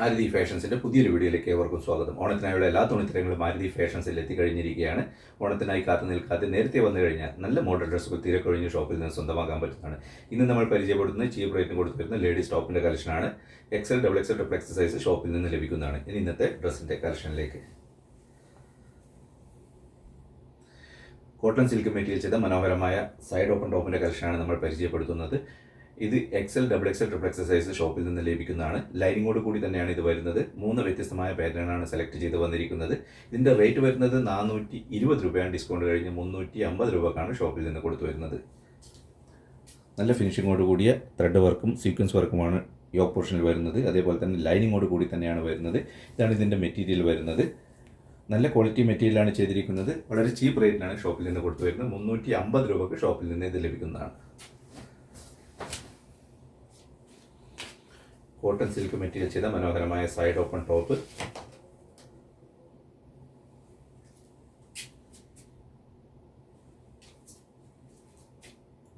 മാരുതി ഫാഷൻസിന്റെ പുതിയൊരു വീഡിയോയിലേക്ക് ഏവർക്കും സ്വാഗതം. ഓണത്തിനായുള്ള എല്ലാ തുണിത്തരങ്ങളും ആരതി ഫാഷൻസിൽ എത്തിക്കഴിഞ്ഞിരിക്കുകയാണ്. ഓണത്തിനായി കാത്തു നിൽക്കാതെ നേരത്തെ വന്നു കഴിഞ്ഞാൽ നല്ല മോഡൽ ഡ്രസ്സുകൾ തീരെ കഴിഞ്ഞ് ഷോപ്പിൽ നിന്ന് സ്വന്തമാക്കാൻ പറ്റുന്നതാണ്. ഇന്ന് നമ്മൾ പരിചയപ്പെടുന്നത് ചീപ്പ് റേറ്റിന് കൊടുത്തു വരുന്ന ലേഡീസ് ടോപ്പിന്റെ കളക്ഷനാണ് XL double XL double X size ഷോപ്പിൽ നിന്ന് ലഭിക്കുന്നതാണ്. ഇനി ഇന്നത്തെ ഡ്രസ്സിന്റെ കളക്ഷനിലേക്ക് കോട്ടൺ സിൽക്ക് മെറ്റീരിയൽ ചെയ്ത മനോഹരമായ സൈഡ് ഓപ്പൺ ടോപ്പിന്റെ കളക്ഷനാണ് നമ്മൾ പരിചയപ്പെടുത്തുന്നത്. ഇത് XL double XL triple XL size ഷോപ്പിൽ നിന്ന് ലഭിക്കുന്നതാണ്. ലൈനിങ്ങോട് കൂടി തന്നെയാണ് ഇത് വരുന്നത്. മൂന്ന് വ്യത്യസ്തമായ പാറ്റേണാണ് സെലക്ട് ചെയ്ത് വന്നിരിക്കുന്നത്. ഇതിന്റെ റേറ്റ് വരുന്നത് നാനൂറ്റി ഇരുപത് രൂപയാണ്. ഡിസ്കൗണ്ട് കഴിഞ്ഞ് മുന്നൂറ്റി അമ്പത് രൂപക്കാണ് ഷോപ്പിൽ നിന്ന് കൊടുത്തു വരുന്നത്. നല്ല ഫിനിഷിങ്ങോട് കൂടിയ ത്രെഡ് വർക്കും സീക്വൻസ് വർക്കുമാണ് യോ പോർഷനിൽ വരുന്നത്. അതേപോലെ തന്നെ ലൈനിങ്ങോട് കൂടി തന്നെയാണ് വരുന്നത്. ഇതാണ് ഇതിന്റെ മെറ്റീരിയൽ വരുന്നത്. നല്ല ക്വാളിറ്റി മെറ്റീരിയലാണ് ചെയ്തിരിക്കുന്നത്. വളരെ ചീപ്പ് റേറ്റിനാണ് ഷോപ്പിൽ നിന്ന് കൊടുത്തു വരുന്നത്. മുന്നൂറ്റി അമ്പത് രൂപക്ക് ഷോപ്പിൽ നിന്ന് ഇത് ലഭിക്കുന്നതാണ്. കോട്ടൺ സിൽക്ക് മെറ്റീരിയൽ ചെയ്ത മനോഹരമായ സൈഡ് ഓപ്പൺ ടോപ്പ്.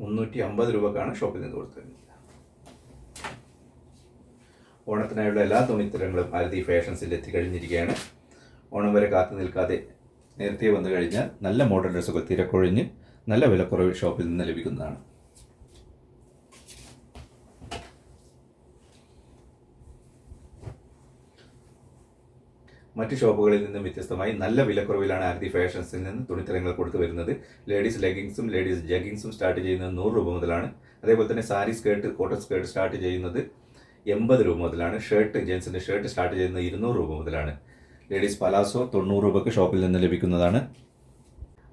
മുന്നൂറ്റി അമ്പത് രൂപക്കാണ് ഷോപ്പിൽ നിന്ന് കൊടുത്തിരുന്നത്. ഓണത്തിനായുള്ള എല്ലാ തുണിത്തരങ്ങളും ഭാരതി ഫാഷൻസിൽ എത്തിക്കഴിഞ്ഞിരിക്കുകയാണ് ഓണം വരെ കാത്തു നിൽക്കാതെ നേരത്തെ വന്നു കഴിഞ്ഞാൽ നല്ല മോഡൽ ഡ്രസ്സുകൾ തിരക്കൊഴിഞ്ഞ് നല്ല വിലക്കുറവ് ഷോപ്പിൽ നിന്ന് ലഭിക്കുന്നതാണ്. മറ്റ് ഷോപ്പുകളിൽ നിന്നും വ്യത്യസ്തമായി നല്ല വിലക്കുറവിലാണ് ആരതി ഫാഷൻസിൽ നിന്ന് തുണിത്തരങ്ങൾ കൊടുത്തു വരുന്നത്. ലേഡീസ് ലെഗിങ്സും ലേഡീസ് ജഗിങ്സും സ്റ്റാർട്ട് ചെയ്യുന്നത് നൂറ് രൂപ മുതലാണ്. അതേപോലെ തന്നെ sari skirt cotton skirt start ചെയ്യുന്നത് എൺപത് രൂപ മുതലാണ്. ഷർട്ട് ജെൻസിന്റെ ഷർട്ട് സ്റ്റാർട്ട് ചെയ്യുന്നത് ഇരുന്നൂറ് രൂപ മുതലാണ്. ലേഡീസ് പലാസോ തൊണ്ണൂറ് രൂപയ്ക്ക് ഷോപ്പിൽ നിന്ന് ലഭിക്കുന്നതാണ്.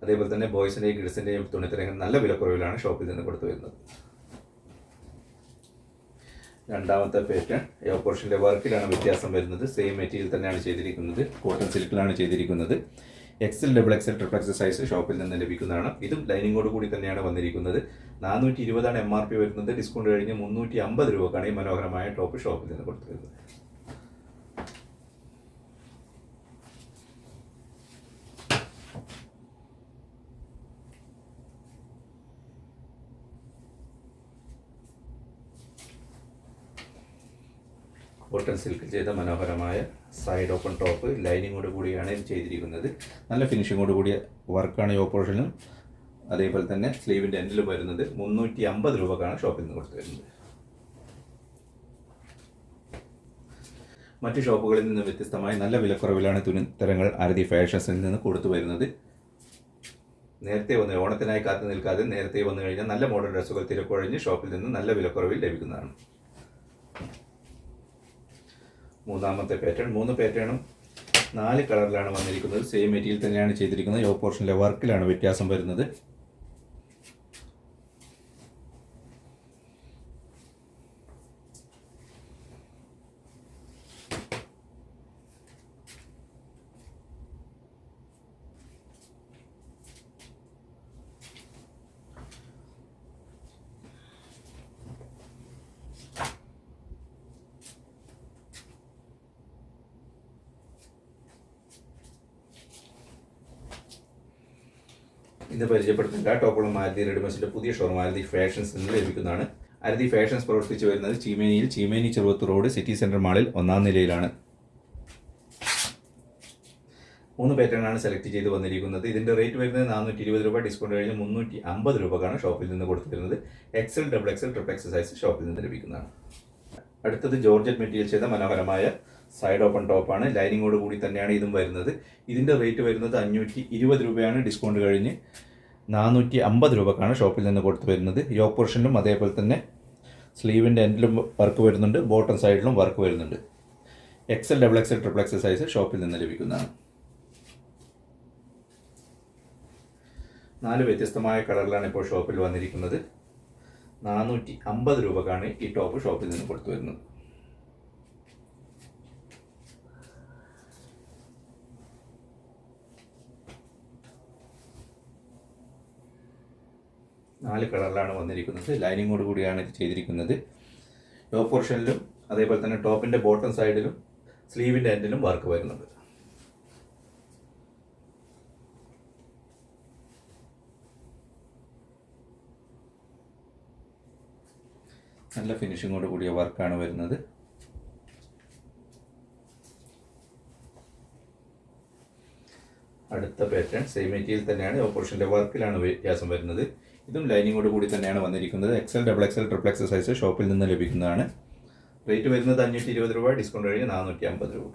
അതേപോലെ തന്നെ ബോയ്സിന്റെയും കിഡ്സിന്റെയും തുണിത്തരങ്ങൾ നല്ല വിലക്കുറവിലാണ് ഷോപ്പിൽ നിന്ന് കൊടുത്തു വരുന്നത്. രണ്ടാമത്തെ പേറ്റേൺ എയർ പോർഷന്റെ വർക്കിലാണ് വ്യത്യാസം വരുന്നത്. സെയിം മെറ്റീരിയൽ തന്നെയാണ് ചെയ്തിരിക്കുന്നത്. കോട്ടൺ സിൽക്കിലാണ് ചെയ്തിരിക്കുന്നത്. XL double XL triple size ഷോപ്പിൽ നിന്ന് ലഭിക്കുന്നതാണ്. ഇതും ലൈനിങ്ങോട് കൂടി തന്നെയാണ് വന്നിരിക്കുന്നത്. നാനൂറ്റി ഇരുപതാണ് എം ആർ പി വരുന്നത്. ഡിസ്കൗണ്ട് കഴിഞ്ഞ് മുന്നൂറ്റി അമ്പത് രൂപക്കാണ് ഈ മനോഹരമായ ടോപ്പ് ഷോപ്പിൽ നിന്ന് കൊടുത്തു കോട്ടൺ സിൽക്ക് ചെയ്ത മനോഹരമായ സൈഡ് ഓപ്പൺ ടോപ്പ് ലൈനിങ്ങോട് കൂടിയാണ് ഇത് ചെയ്തിരിക്കുന്നത്. നല്ല ഫിനിഷിങ്ങോട് കൂടിയ വർക്കാണ് ഈ ഓപ്പോഷനും അതേപോലെ തന്നെ സ്ലീവിന്റെ എൻഡിൽ വരുന്നത് മുന്നൂറ്റി അമ്പത് രൂപക്കാണ് ഷോപ്പിൽ നിന്ന് കൊടുത്തു വരുന്നത്. മറ്റ് ഷോപ്പുകളിൽ നിന്ന് വ്യത്യസ്തമായി നല്ല വിലക്കുറവിലാണ് തുണിത്തരങ്ങൾ ആരതി ഫാഷൻസിൽ നിന്ന് കൊടുത്തു വരുന്നത്. നേരത്തെ വന്ന് ഓണത്തിനായി കാത്തു നിൽക്കാതെ നേരത്തെ വന്നു കഴിഞ്ഞാൽ നല്ല മോഡൽ ഡ്രസ്സുകൾ തിരക്കൊഴിഞ്ഞ് ഷോപ്പിൽ നിന്ന് നല്ല വിലക്കുറവിൽ ലഭിക്കുന്നതാണ്. മൂന്നാമത്തെ പാറ്റേൺ മൂന്ന് പാറ്റേണും നാല് കളറിലാണ് വന്നിരിക്കുന്നത്. സെയിം മെറ്റീരിയൽ തന്നെയാണ് ചെയ്തിരിക്കുന്നത്. യോ പോർഷനിലെ വർക്കിലാണ് വ്യത്യാസം വരുന്നത്. ഇന്ന് പരിചയപ്പെടുത്തുന്ന ടോപ്പുകളും മാരുതി റെഡിമെൻസിന്റെ പുതിയ ഷോർ മാരുതി ഫാഷൻസ് നിന്ന് ലഭിക്കുന്നതാണ്. മാരുതി ഫാഷൻസ് പ്രവർത്തിച്ചു വരുന്നത് ചീമേനിയിൽ Cheemeni Cheruvath road city centre മാളിൽ ഒന്നാം നിലയിലാണ്. മൂന്ന് പാറ്റേണാണ് സെലക്ട് ചെയ്ത് വന്നിരിക്കുന്നത്. ഇതിന്റെ റേറ്റ് വരുന്നത് നാനൂറ്റി ഇരുപത് രൂപ ഡിസ്കൗണ്ട് കഴിഞ്ഞ് മുന്നൂറ്റി അമ്പത് രൂപക്കാണ് ഷോപ്പിൽ നിന്ന് കൊടുത്തിരുന്നത്. XL double XL triple XL size ഷോപ്പിൽ നിന്ന് ലഭിക്കുന്നതാണ്. അടുത്തത് ജോർജറ്റ് മെറ്റീരിയൽ ചെയ്ത മനോഹരമായ സൈഡ് ഓപ്പൺ ടോപ്പാണ് ലൈനിങ്ങോട് കൂടി തന്നെയാണ് ഇതും വരുന്നത്. ഇതിന്റെ റേറ്റ് വരുന്നത് അഞ്ഞൂറ്റി ഇരുപത് രൂപയാണ്. ഡിസ്കൗണ്ട് കഴിഞ്ഞ് നാനൂറ്റി അമ്പത് രൂപക്കാണ് ഷോപ്പിൽ നിന്ന് കൊടുത്തു വരുന്നത്. യോ പോർഷനിലും അതേപോലെ തന്നെ സ്ലീവിന്റെ എൻഡിലും വർക്ക് വരുന്നുണ്ട്. ബോട്ടം സൈഡിലും വർക്ക് വരുന്നുണ്ട്. XL double XL triple XL size ഷോപ്പിൽ നിന്ന് ലഭിക്കുന്നതാണ്. നാല് വ്യത്യസ്തമായ കളറിലാണ് ഇപ്പോൾ ഷോപ്പിൽ വന്നിരിക്കുന്നത്. നാനൂറ്റി അമ്പത് രൂപക്കാണ് ഈ ടോപ്പ് ഷോപ്പിൽ നിന്ന് കൊടുത്തു വരുന്നത്. നാല് കളറിലാണ് വന്നിരിക്കുന്നത്. ലൈനിങ്ങോട് കൂടിയാണ് ഇത് ചെയ്തിരിക്കുന്നത്. ടോപ്പ് പോർഷനിലും അതേപോലെ തന്നെ ടോപ്പിന്റെ ബോട്ടം സൈഡിലും സ്ലീവിന്റെ എൻഡിലും വർക്ക് വരുന്നുണ്ട്. നല്ല ഫിനിഷിങ്ങോട് കൂടിയ വർക്കാണ് വരുന്നത്. അടുത്ത പാറ്റേൺ സെയിം മെറ്റീരിയൽ തന്നെയാണ്. ഓപ്പറേഷന്റെ വർക്കിലാണ് വ്യത്യാസം വരുന്നത്. ഇതും ലൈനിങ്ങോട് കൂടി തന്നെയാണ് വന്നിരിക്കുന്നത്. XL double XL triple XL size ഷോപ്പിൽ നിന്ന് ലഭിക്കുന്നതാണ്. റേറ്റ് വരുന്നത് അഞ്ഞൂറ്റി ഇരുപത് രൂപ ഡിസ്കൗണ്ട് കഴിഞ്ഞ് നാനൂറ്റി അമ്പത് രൂപ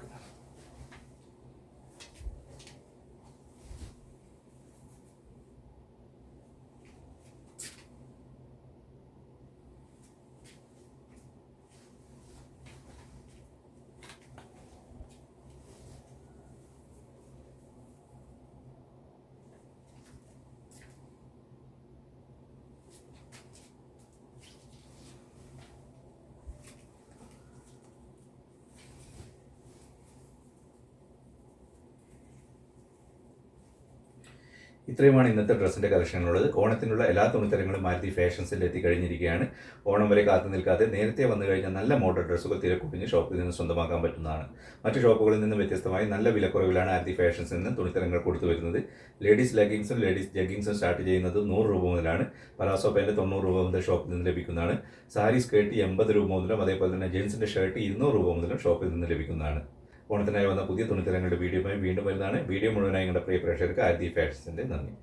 ഇത്രയുമാണ് ഇന്നത്തെ ഡ്രസ്സിന്റെ കളക്ഷനുള്ളത്. ഓണത്തിനുള്ള എല്ലാ തുണിത്തരങ്ങളും മാരുതി ഫാഷൻസിൽ എത്തിക്കഴിഞ്ഞിരിക്കുകയാണ്. ഓണം വരെ കാത്തു നിൽക്കാതെ നേരത്തെ വന്നു കഴിഞ്ഞാൽ നല്ല മോഡൽ ഡ്രസ്സുകൾ തിരക്കുടിഞ്ഞ് ഷോപ്പിൽ നിന്ന് സ്വന്തമാക്കാൻ പറ്റുന്നതാണ്. മറ്റു ഷോപ്പുകളിൽ നിന്ന് വ്യത്യസ്തമായി നല്ല വിലക്കുറവിലാണ് ആരുതി ഫാഷൻസിൽ നിന്ന് തുണിത്തരങ്ങൾ കൊടുത്തു വരുന്നത്. ലേഡീസ് ലെഗിങ്സും ലേഡീസ് ജഗ്ഗിങ്സും സ്റ്റാർട്ട് ചെയ്യുന്നത് നൂറ് രൂപ മുതലാണ്. പലാസോ പാന്റ് തൊണ്ണൂറ് രൂപ മുതൽ ഷോപ്പിൽ നിന്ന് ലഭിക്കുന്നതാണ്. സാരി സ്കേർട്ട് എൺപത് രൂപ മുതലും അതേപോലെ തന്നെ ജെൻസിന്റെ ഷർട്ട് ഇരുന്നൂറ് രൂപ മുതലും ഷോപ്പിൽ നിന്ന് ലഭിക്കുന്നതാണ്. ഓണത്തിനായി വന്ന പുതിയ തുണിത്തരങ്ങളുടെ വീഡിയോയുമായി വീണ്ടും വരുന്നതാണ്. വീഡിയോ മുഴുവനായി നിങ്ങളുടെ പ്രിയ പ്രേക്ഷകർക്ക് ആദ്യ ഫാഷൻസിന്റെ നന്ദി.